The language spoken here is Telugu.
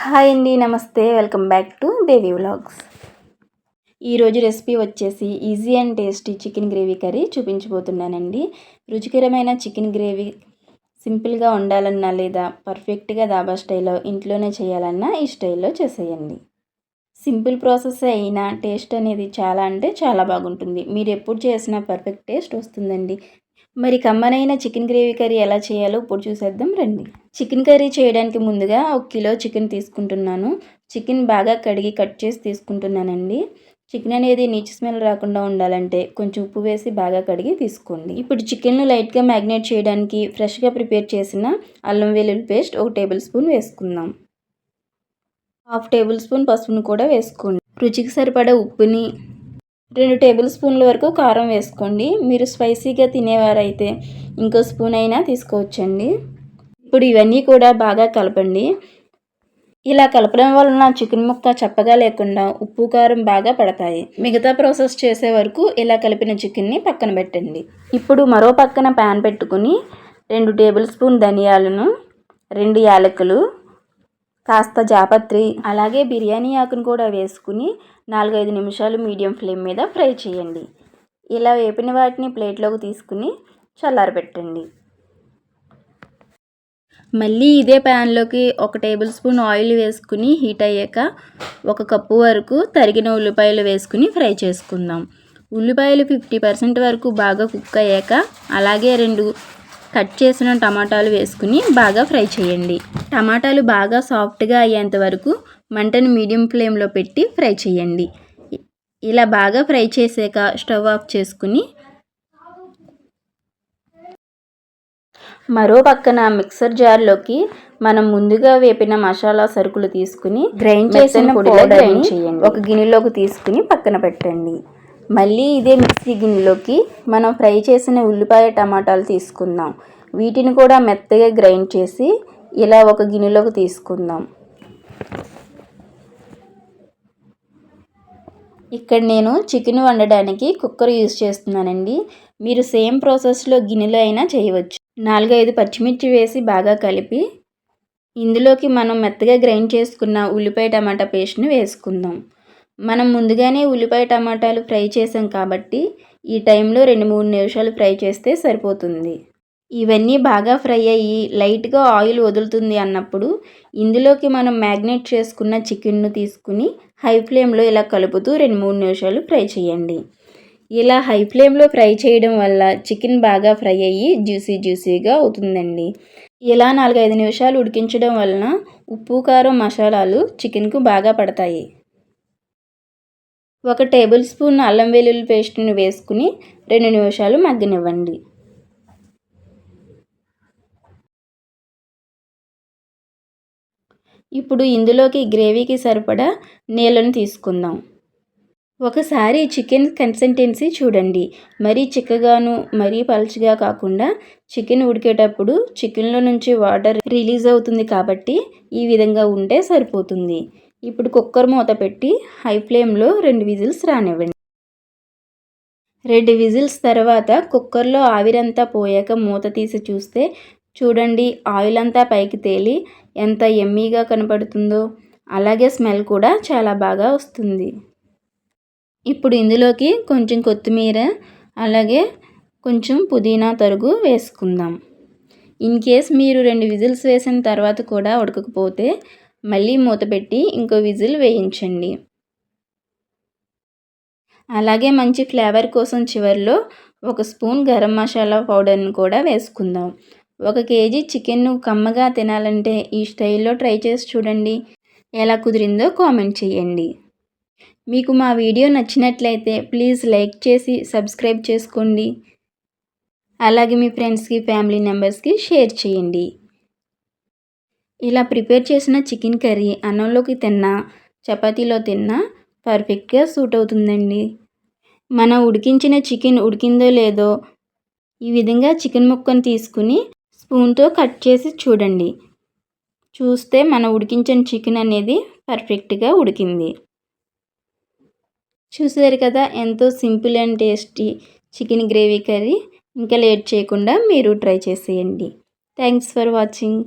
హాయ్ అండి నమస్తే. Welcome back to Devi vlogs. ఈరోజు రెసిపీ వచ్చేసి easy and tasty chicken gravy curry చూపించబోతున్నానండి. రుచికరమైన చికెన్ గ్రేవీ సింపుల్గా ఉండాలన్నా లేదా పర్ఫెక్ట్గా దాబా స్టైల్లో ఇంట్లోనే చేయాలన్నా ఈ స్టైల్లో చేసేయండి. సింపుల్ ప్రాసెస్ అయినా టేస్ట్ అనేది చాలా అంటే చాలా బాగుంటుంది. మీరు ఎప్పుడు చేసినా పర్ఫెక్ట్ టేస్ట్ వస్తుందండి. మరి కమ్మనైన చికెన్ గ్రేవీ కర్రీ ఎలా చేయాలో ఇప్పుడు చూసేద్దాం రండి. చికెన్ కర్రీ చేయడానికి ముందుగా ఒక కిలో చికెన్ తీసుకుంటున్నాను. చికెన్ బాగా కడిగి కట్ చేసి తీసుకుంటున్నానండి. చికెన్ అనేది నీచు స్మెల్ రాకుండా ఉండాలంటే కొంచెం ఉప్పు వేసి బాగా కడిగి తీసుకోండి. ఇప్పుడు చికెన్ను లైట్గా మ్యాగ్నేట్ చేయడానికి ఫ్రెష్గా ప్రిపేర్ చేసిన అల్లం వెల్లుల్లి పేస్ట్ ఒక టేబుల్ స్పూన్ వేసుకుందాం. హాఫ్ టేబుల్ స్పూన్ పసుపును కూడా వేసుకోండి. రుచికి సరిపడా ఉప్పుని రెండు టేబుల్ స్పూన్ల వరకు కారం వేసుకోండి. మీరు స్పైసీగా తినేవారైతే ఇంకో స్పూన్ అయినా తీసుకోవచ్చండి. ఇప్పుడు ఇవన్నీ కూడా బాగా కలపండి. ఇలా కలపడం వలన చికెన్ ముక్క చప్పగా లేకుండా ఉప్పు కారం బాగా పడతాయి. మిగతా ప్రాసెస్ చేసే వరకు ఇలా కలిపిన చికెన్ని పక్కన పెట్టండి. ఇప్పుడు మరో పక్కన ప్యాన్ పెట్టుకుని రెండు టేబుల్ స్పూన్ ధనియాలను రెండు యాలకులు కాస్త జాపత్రి అలాగే బిర్యానీ ఆకును కూడా వేసుకుని నాలుగైదు నిమిషాలు మీడియం ఫ్లేమ్ మీద ఫ్రై చేయండి. ఇలా వేపిన వాటిని ప్లేట్లోకి తీసుకుని చల్లారబెట్టండి. మళ్ళీ ఇదే ప్యాన్లోకి ఒక టేబుల్ స్పూన్ ఆయిల్ వేసుకుని హీట్ అయ్యాక ఒక కప్పు వరకు తరిగిన ఉల్లిపాయలు వేసుకుని ఫ్రై చేసుకుందాం. ఉల్లిపాయలు ఫిఫ్టీ పర్సెంట్ వరకు బాగా కుక్ అయ్యాక అలాగే రెండు కట్ చేసిన టమాటాలు వేసుకుని బాగా ఫ్రై చేయండి. టమాటాలు బాగా సాఫ్ట్గా అయ్యేంత వరకు మంటను మీడియం ఫ్లేమ్లో పెట్టి ఫ్రై చేయండి. ఇలా బాగా ఫ్రై చేసాక స్టవ్ ఆఫ్ చేసుకుని మరో పక్కన మిక్సర్ జార్లోకి మనం ముందుగా వేపిన మసాలా సరుకులు తీసుకుని గ్రైండ్ చేసిన పొడిలో గ్రైండ్ చేయండి. ఒక గిన్నెలోకి తీసుకుని పక్కన పెట్టండి. మళ్ళీ ఇదే మిక్సీ గిన్నెలోకి మనం ఫ్రై చేసిన ఉల్లిపాయ టమాటాలు తీసుకుందాం. వీటిని కూడా మెత్తగా గ్రైండ్ చేసి ఇలా ఒక గిన్నెలోకి తీసుకుందాం. ఇక్కడ నేను చికెన్ వండడానికి కుక్కర్ యూజ్ చేస్తున్నానండి. మీరు సేమ్ ప్రాసెస్లో గిన్నెలో అయినా చేయవచ్చు. నాలుగైదు పచ్చిమిర్చి వేసి బాగా కలిపి ఇందులోకి మనం మెత్తగా గ్రైండ్ చేసుకున్న ఉల్లిపాయ టమాటా పేస్ట్ని వేసుకుందాం. మనం ముందుగానే ఉల్లిపాయ టమాటాలు ఫ్రై చేసాం కాబట్టి ఈ టైంలో రెండు మూడు నిమిషాలు ఫ్రై చేస్తే సరిపోతుంది. ఇవన్నీ బాగా ఫ్రై అయ్యి లైట్గా ఆయిల్ వదులుతుంది అన్నప్పుడు ఇందులోకి మనం మ్యాగ్నేట్ చేసుకున్న చికెన్ను తీసుకుని హై ఫ్లేమ్లో ఇలా కలుపుతూ రెండు మూడు నిమిషాలు ఫ్రై చేయండి. ఇలా హై ఫ్లేమ్లో ఫ్రై చేయడం వల్ల చికెన్ బాగా ఫ్రై అయ్యి జ్యూసీ జ్యూసీగా అవుతుందండి. ఇలా నాలుగైదు నిమిషాలు ఉడికించడం వలన ఉప్పు కారం మసాలాలు చికెన్కు బాగా పడతాయి. ఒక టేబుల్ స్పూన్ అల్లం వెల్లుల్లి పేస్ట్ని వేసుకుని రెండు నిమిషాలు మగ్గనివ్వండి. ఇప్పుడు ఇందులోకి గ్రేవీకి సరిపడా నీళ్ళను తీసుకుందాం. ఒకసారి చికెన్ కన్సిస్టెన్సీ చూడండి. మరీ చిక్కగాను మరీ పలుచగా కాకుండా చికెన్ ఉడికేటప్పుడు చికెన్లో నుంచి వాటర్ రిలీజ్ అవుతుంది కాబట్టి ఈ విధంగా ఉంటే సరిపోతుంది. ఇప్పుడు కుక్కర్ మూత పెట్టి హై ఫ్లేమ్లో రెండు విజిల్స్ రానివ్వండి. రెండు విజిల్స్ తర్వాత కుక్కర్లో ఆవిరంతా పోయాక మూత తీసి చూస్తే చూడండి ఆయిల్ అంతా పైకి తేలి ఎంత ఎమ్మీగా కనపడుతుందో. అలాగే స్మెల్ కూడా చాలా బాగా వస్తుంది. ఇప్పుడు ఇందులోకి కొంచెం కొత్తిమీర అలాగే కొంచెం పుదీనా తరుగు వేసుకుందాం. ఇన్ కేస్ మీరు రెండు విజిల్స్ వేసిన తర్వాత కూడా ఉడకకపోతే మళ్ళీ మూత పెట్టి ఇంకో విజిల్ వేయించండి. అలాగే మంచి ఫ్లేవర్ కోసం చివరిలో ఒక స్పూన్ గరం మసాలా పౌడర్ని కూడా వేసుకుందాం. ఒక కేజీ చికెన్ను కమ్మగా తినాలంటే ఈ స్టైల్లో ట్రై చేసి చూడండి. ఎలా కుదిరిందో కామెంట్ చేయండి. మీకు మా వీడియో నచ్చినట్లయితే ప్లీజ్ లైక్ చేసి సబ్స్క్రైబ్ చేసుకోండి. అలాగే మీ ఫ్రెండ్స్కి ఫ్యామిలీ మెంబర్స్కి షేర్ చేయండి. ఇలా ప్రిపేర్ చేసిన చికెన్ కర్రీ అన్నంలోకి తిన్నా చపాతీలో తిన్నా పర్ఫెక్ట్గా సూట్ అవుతుందండి. మనం ఉడికించిన చికెన్ ఉడికిందో లేదో ఈ విధంగా చికెన్ ముక్కను తీసుకుని స్పూన్తో కట్ చేసి చూడండి. చూస్తే మనం ఉడికించిన చికెన్ అనేది పర్ఫెక్ట్గా ఉడికింది. చూసారు కదా ఎంతో simple and tasty chicken gravy curry. ఇంకా లేట్ చేయకుండా మీరు ట్రై చేసేయండి. Thanks for watching.